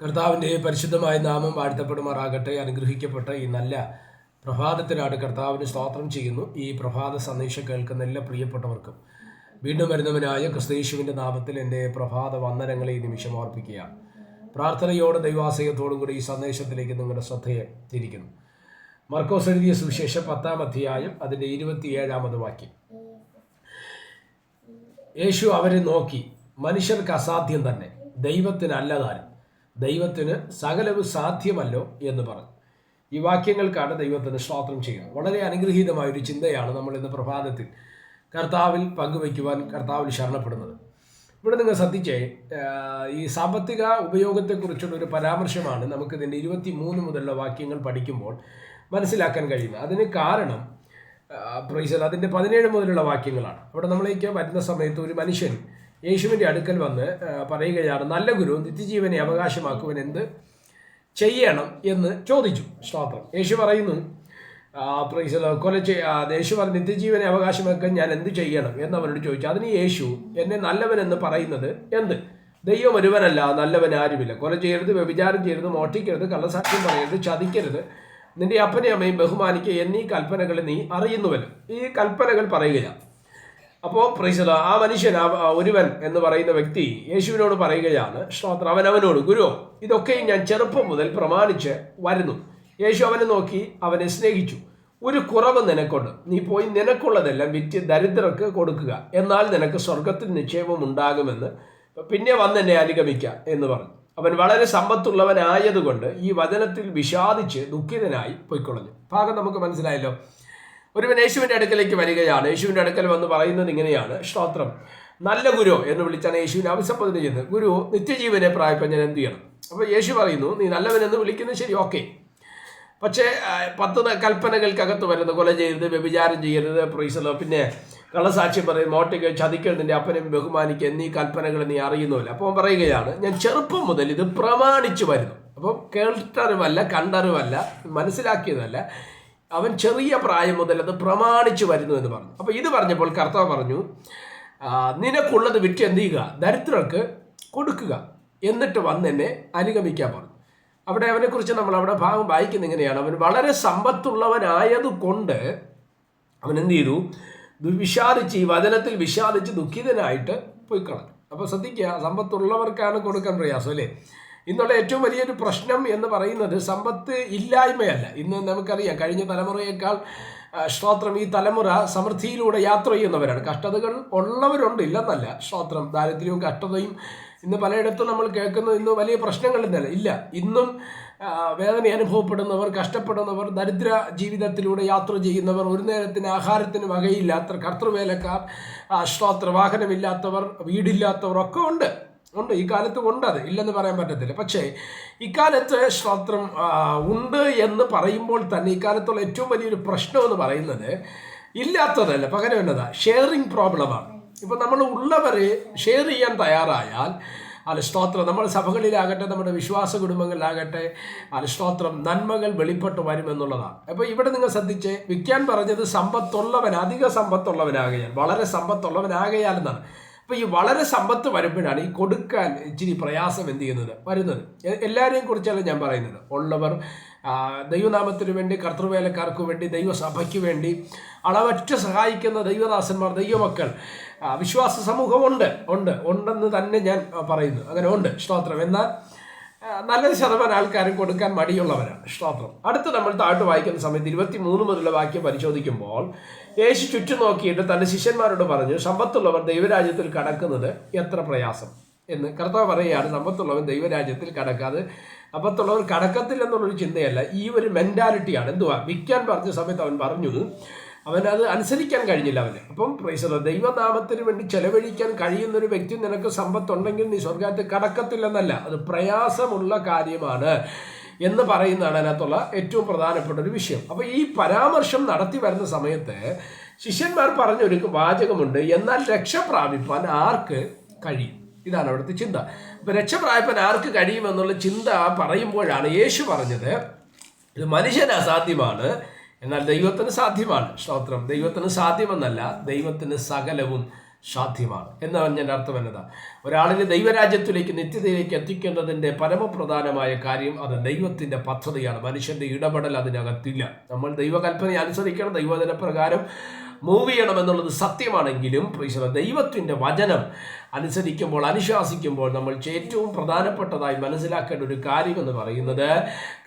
കർത്താവിന്റെ പരിശുദ്ധമായ നാമം വാഴ്ത്തപ്പെടുമാറാകട്ടെ അനുഗ്രഹിക്കപ്പെട്ട ഈ നല്ല പ്രഭാതത്തിനാണ് കർത്താവിന് സ്തോത്രം ചെയ്യുന്നു. ഈ പ്രഭാത സന്ദേശം കേൾക്കുന്ന എല്ലാ പ്രിയപ്പെട്ടവർക്കും. വീണ്ടും വരുന്നവനായ ക്രിസ്തയേശുവിന്റെ നാമത്തിൽ എന്റെ പ്രഭാത വന്ദനങ്ങളെ ഈ നിമിഷം ഓർപ്പിക്കുക. പ്രാർത്ഥനയോടെ ദൈവാശയത്തോടും കൂടി ഈ സന്ദേശത്തിലേക്ക് നിങ്ങളുടെ ശ്രദ്ധയെ തിരിക്കുന്നു. മർക്കോസ് എഴുതിയ സുവിശേഷം പത്താം അധ്യായം അതിന്റെ ഇരുപത്തിയേഴാമത് വാക്യം. യേശു അവരെ നോക്കി മനുഷ്യർക്ക് അസാധ്യം തന്നെ ദൈവത്തിന് അല്ലതാനും ദൈവത്തിന് സകലവും സാധ്യമല്ലോ എന്ന് പറഞ്ഞു. ഈ വാക്യങ്ങൾക്കാണ് ദൈവത്തിന് സ്വാത്രം ചെയ്യുന്നത് വളരെ അനുഗ്രഹീതമായ ഒരു ചിന്തയാണ് നമ്മൾ ഇന്ന് പ്രഭാതത്തിൽ കർത്താവിൽ പങ്കുവയ്ക്കുവാൻ കർത്താവിൽ ശരണപ്പെടുന്നത്. ഇവിടെ നിങ്ങൾ ശ്രദ്ധിച്ചേ ഈ സാമ്പത്തിക ഉപയോഗത്തെക്കുറിച്ചുള്ള ഒരു പരാമർശമാണ് നമുക്ക് ഇതിന്റെ ഇരുപത്തി മൂന്ന് മുതലുള്ള വാക്യങ്ങൾ പഠിക്കുമ്പോൾ മനസ്സിലാക്കാൻ കഴിയുന്നത്. അതിന് കാരണം പ്രൈസൽ അതിന്റെ പതിനേഴ് മുതലുള്ള വാക്യങ്ങളാണ്. അവിടെ നമ്മളേക്ക് വരുന്ന സമയത്ത് ഒരു മനുഷ്യൻ യേശുവിന്റെ അടുക്കൽ വന്ന് പറയുകയാണ് നല്ല ഗുരു നിത്യജീവനെ അവകാശമാക്കുവാൻ എന്ത്? ചെയ്യണം എന്ന് ചോദിച്ചു. സ്തോത്രം. യേശു പറയുന്നു കൊല യേശു പറഞ്ഞു നിത്യജീവനെ അവകാശമാക്കാൻ ഞാൻ എന്ത് ചെയ്യണം? എന്ന് അവനോട് ചോദിച്ചു. അതിന് യേശു എന്നെ നല്ലവനെന്ന് പറയുന്നത് എന്ത്? ദൈവം ഒരുവനല്ല നല്ലവൻ ആരുമില്ല. കൊല ചെയ്യരുത് വ്യഭിചാരം ചെയ്യരുത് മോഷ്ടിക്കരുത് കള്ളസാക്ഷ്യം പറയരുത് ചതിക്കരുത്. നിന്റെ അപ്പനെ അമ്മയും ബഹുമാനിക്കുക എന്നീ കൽപ്പനകൾ നീ അറിയുന്നുവല്ലോ. ഈ കൽപ്പനകൾ പറയുകയാണ്. അപ്പോൾ പ്രൈസല ആ മനുഷ്യൻ ഒരുവൻ എന്ന് പറയുന്ന വ്യക്തി യേശുവിനോട് പറയുകയാണ് ശ്രോത്ര അവൻ അവനോട് ഗുരു ഇതൊക്കെയും ഞാൻ ചെറുപ്പം മുതൽ പ്രമാണിച്ച് വരുന്നു. യേശു അവനെ നോക്കി അവനെ സ്നേഹിച്ചു. ഒരു കുറവ് നിനക്കുണ്ട്. നീ പോയി നിനക്കുള്ളതെല്ലാം വിറ്റ് ദരിദ്രർക്ക് കൊടുക്കുക. എന്നാൽ നിനക്ക് സ്വർഗത്തിൽ നിക്ഷേപം ഉണ്ടാകുമെന്ന് പിന്നെ വന്ന് എന്നെ എന്ന് പറഞ്ഞു. അവൻ വളരെ സമ്പത്തുള്ളവനായതുകൊണ്ട് ഈ വചനത്തിൽ വിഷാദിച്ച് ദുഃഖിതനായി പോയിക്കൊള്ളഞ്ഞു ഭാഗം നമുക്ക് മനസ്സിലായല്ലോ. ഒരുവൻ യേശുവിന്റെ അടുക്കലേക്ക് വരികയാണ്. യേശുവിന്റെ അടുക്കൽ വന്ന് പറയുന്നത് ഇങ്ങനെയാണ്. സ്തോത്രം നല്ല ഗുരു എന്ന് വിളിച്ചാണ് യേശുവിനെ അഭിസംബോധന ചെയ്യുന്നത്. ഗുരു നിത്യജീവനെ പ്രായപ്പം ഞാൻ എന്ത് ചെയ്യണം? അപ്പോൾ യേശു പറയുന്നു നീ നല്ലവനെന്ന് വിളിക്കുന്നത് ശരി ഓക്കെ. പക്ഷേ പത്ത് കൽപ്പനകൾക്കകത്ത് വരുന്ന കൊല ചെയ്യരുത് വ്യഭിചാരം ചെയ്യരുത് പ്രീസലോ പിന്നെ കള്ളസാക്ഷ്യം പറയും മോട്ടിക്ക് ചതിക്കൽ നിന്റെ അപ്പനെയും ബഹുമാനിക്കുക എന്നീ കൽപ്പനകൾ നീ അറിയുന്നുമില്ല. അപ്പോൾ പറയുകയാണ് ഞാൻ ചെറുപ്പം മുതൽ ഇത് പ്രമാണിച്ചു വരുന്നു. അപ്പം കേട്ടറിവല്ല കണ്ടറിവല്ല മനസ്സിലാക്കിയതല്ല. അവൻ ചെറിയ പ്രായം മുതൽ അത് പ്രമാണിച്ചു വരുന്നു എന്ന് പറഞ്ഞു. അപ്പോൾ ഇത് പറഞ്ഞപ്പോൾ കർത്താവ് പറഞ്ഞു നിനക്കുള്ളത് വിറ്റ് എന്ത് ചെയ്യുക ദരിദ്രർക്ക് കൊടുക്കുക. എന്നിട്ട് വന്ന് എന്നെ അനുഗമിക്കാൻ പറഞ്ഞു. അവിടെ അവനെക്കുറിച്ച് നമ്മൾ അവിടെ ഭാഗം വായിക്കുന്ന ഇങ്ങനെയാണ്. അവൻ വളരെ സമ്പത്തുള്ളവനായതുകൊണ്ട് അവൻ എന്ത് ചെയ്തു? വിഷാദിച്ച് ഈ വചനത്തിൽ വിഷാദിച്ച് ദുഃഖിതനായിട്ട് പോയി കളഞ്ഞു അപ്പോൾ ശ്രദ്ധിക്കുക സമ്പത്തുള്ളവർക്കാണ് കൊടുക്കാൻ പ്രയാസം അല്ലേ? ഇന്നുള്ള ഏറ്റവും വലിയൊരു പ്രശ്നം എന്ന് പറയുന്നത് സമ്പത്ത് ഇല്ലായ്മയല്ല. ഇന്ന് നമുക്കറിയാം കഴിഞ്ഞ തലമുറയേക്കാൾ ശ്രോത്രം ഈ തലമുറ സമൃദ്ധിയിലൂടെ യാത്ര ചെയ്യുന്നവരാണ്. കഷ്ടതകൾ ഉള്ളവരുണ്ട് ഇല്ലെന്നല്ല. ശ്രോത്രം ദാരിദ്ര്യവും കഷ്ടതയും ഇന്ന് പലയിടത്തും നമ്മൾ കേൾക്കുന്നത് ഇന്ന് വലിയ പ്രശ്നങ്ങളില്ല ഇല്ല ഇന്നും വേദന അനുഭവപ്പെടുന്നവർ കഷ്ടപ്പെടുന്നവർ ദരിദ്ര ജീവിതത്തിലൂടെ യാത്ര ചെയ്യുന്നവർ ഒരു നേരത്തിന് ആഹാരത്തിന് വകയില്ലാത്ത കർത്തൃവേലക്കാർ ശ്രോത്ര വാഹനമില്ലാത്തവർ വീടില്ലാത്തവർ ഒക്കെ ഉണ്ട്. ഉണ്ട്. ഈ കാലത്ത് ഉണ്ട് അത്. ഇല്ലെന്ന് പറയാൻ പറ്റത്തില്ല. പക്ഷേ ഇക്കാലത്ത് ശാസ്ത്രം ഉണ്ട് എന്ന് പറയുമ്പോൾ തന്നെ ഇക്കാലത്തുള്ള ഏറ്റവും വലിയൊരു പ്രശ്നം എന്ന് പറയുന്നത് ഇല്ലാത്തതല്ല. പകരം എന്നതാ? ഷെയറിങ് പ്രോബ്ലമാണ് ഇപ്പം നമ്മൾ ഉള്ളവർ ഷെയർ ചെയ്യാൻ തയ്യാറായാൽ അല്ല സ്തോത്രം നമ്മുടെ സഭകളിലാകട്ടെ നമ്മുടെ വിശ്വാസ കുടുംബങ്ങളിലാകട്ടെ അല്ല സ്തോത്രം നന്മകൾ വെളിപ്പെട്ട് വരുമെന്നുള്ളതാണ് അപ്പോൾ ഇവിടെ നിങ്ങൾ ശ്രദ്ധിച്ച് വിൽക്കാൻ പറഞ്ഞത് സമ്പത്തുള്ളവൻ അധിക സമ്പത്തുള്ളവനാകയാൽ വളരെ സമ്പത്തുള്ളവനാകയാൽ എന്നാണ്. അപ്പോൾ ഈ വളരെ സമ്പത്ത് വരുമ്പോഴാണ് ഈ കൊടുക്കാൻ ഇച്ചിരി പ്രയാസം എന്ത് ചെയ്യുന്നത്? വരുന്നത്. എല്ലാവരെയും കുറിച്ചല്ല ഞാൻ പറയുന്നത്. ഉള്ളവർ ദൈവനാമത്തിനു വേണ്ടി കർത്തൃവേലക്കാർക്ക് വേണ്ടി ദൈവസഭയ്ക്ക് വേണ്ടി അളവറ്റ സഹായിക്കുന്ന ദൈവദാസന്മാർ ദൈവമക്കൾ വിശ്വാസ സമൂഹമുണ്ട്. ഉണ്ട്. ഉണ്ടെന്ന് തന്നെ ഞാൻ പറയുന്നു. അങ്ങനെ ഉണ്ട്. സ്തോത്രം. എന്നാൽ നല്ലൊരു ശതമാനം ആൾക്കാരും കൊടുക്കാൻ മടിയുള്ളവരാണ്. സ്തോത്രം. അടുത്ത് നമ്മൾ താഴ്ത്ത് വായിക്കുന്ന സമയത്ത് ഇരുപത്തി മൂന്ന് മുതലുള്ള വാക്യം പരിശോധിക്കുമ്പോൾ യേശു ചുറ്റും നോക്കിയിട്ട് തന്റെ ശിഷ്യന്മാരോട് പറഞ്ഞു സമ്പത്തുള്ളവർ ദൈവരാജ്യത്തിൽ കടക്കുന്നത് എത്ര പ്രയാസം? എന്ന് കർത്താവ് പറയുകയാണ് സമ്പത്തുള്ളവൻ ദൈവരാജ്യത്തിൽ കടക്കാതെ അപ്പത്തുള്ളവർ കടക്കത്തില്ലെന്നുള്ളൊരു ചിന്തയല്ല ഈ ഒരു മെന്റാലിറ്റിയാണ് എന്തുവാ? വിൽക്കാൻ പറഞ്ഞ സമയത്ത് അവൻ പറഞ്ഞു അവനത് അനുസരിക്കാൻ കഴിഞ്ഞില്ല അവന്. അപ്പം പ്രൈസലോ ദൈവനാമത്തിന് വേണ്ടി ചെലവഴിക്കാൻ കഴിയുന്ന ഒരു വ്യക്തി നിനക്ക് സമ്പത്തുണ്ടെങ്കിൽ നീ സ്വർഗത്തിൽ കടക്കത്തില്ലെന്നല്ല. അത് പ്രയാസമുള്ള കാര്യമാണ് എന്ന് പറയുന്നതാണ് അതിനകത്തുള്ള ഏറ്റവും പ്രധാനപ്പെട്ട ഒരു വിഷയം. അപ്പോൾ ഈ പരാമർശം നടത്തി വരുന്ന സമയത്ത് ശിഷ്യന്മാർ പറഞ്ഞൊരു വാചകമുണ്ട്. എന്നാൽ രക്ഷ പ്രാപിപ്പാൻ ആർക്ക് കഴിയും? ഇതാണ് അവിടുത്തെ ചിന്ത. അപ്പൊ രക്ഷപ്രായപ്പൻ ആർക്ക് കഴിയുമെന്നുള്ള ചിന്ത പറയുമ്പോഴാണ് യേശു പറഞ്ഞത് ഇത് മനുഷ്യന് അസാധ്യമാണ്. എന്നാൽ ദൈവത്തിന് സാധ്യമാണ് സ്തോത്രം. ദൈവത്തിന് സാധ്യമെന്നല്ല ദൈവത്തിന് സകലവും സാധ്യമാണ്. എന്നാണ് ഞാൻ അർത്ഥം എന്നതാ. ഒരാളിനെ ദൈവരാജ്യത്തിലേക്ക് നിത്യതയിലേക്ക് എത്തിക്കേണ്ടതിന്റെ പരമപ്രധാനമായ കാര്യം അത് ദൈവത്തിന്റെ പദ്ധതിയാണ്. മനുഷ്യന്റെ ഇടപെടൽ അതിനകത്തില്ല. നമ്മൾ ദൈവകൽപ്പന അനുസരിക്കണം ദൈവദിന പ്രകാരം മൂവ് ചെയ്യണം എന്നുള്ളത് സത്യമാണെങ്കിലും ദൈവത്തിന്റെ വചനം അനുസരിക്കുമ്പോൾ അനുശാസിക്കുമ്പോൾ നമ്മൾ ഏറ്റവും പ്രധാനപ്പെട്ടതായി മനസ്സിലാക്കേണ്ട ഒരു കാര്യം എന്ന് പറയുന്നത്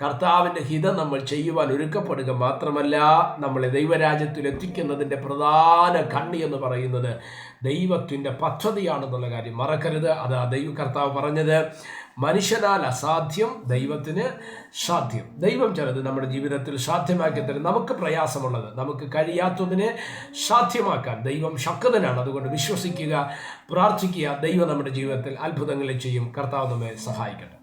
കർത്താവിന്റെ ഹിതം നമ്മൾ ചെയ്യുവാൻ ഒരുക്കപ്പെടുക മാത്രമല്ല നമ്മളെ ദൈവരാജ്യത്തിൽ എത്തിക്കുന്നതിന്റെ പ്രധാന കണ്ണി എന്ന് പറയുന്നത് ദൈവത്തിന്റെ പദ്ധതിയാണെന്നുള്ള കാര്യം മറക്കരുത്. അത് ആ ദൈവ കർത്താവ് പറഞ്ഞത് മനുഷ്യനാൽ അസാധ്യം ദൈവത്തിന് സാധ്യം. ദൈവം ചിലത് നമ്മുടെ ജീവിതത്തിൽ സാധ്യമാക്കി തരും. നമുക്ക് പ്രയാസമുള്ളത് നമുക്ക് കഴിയാത്തതിനെ സാധ്യമാക്കാൻ ദൈവം ശക്തനാണ്. അതുകൊണ്ട് വിശ്വസിക്കുക പ്രാർത്ഥിക്കുക ദൈവം നമ്മുടെ ജീവിതത്തിൽ അത്ഭുതങ്ങളെ ചെയ്യും. കർത്താവ് നമ്മെ സഹായിക്കട്ടെ.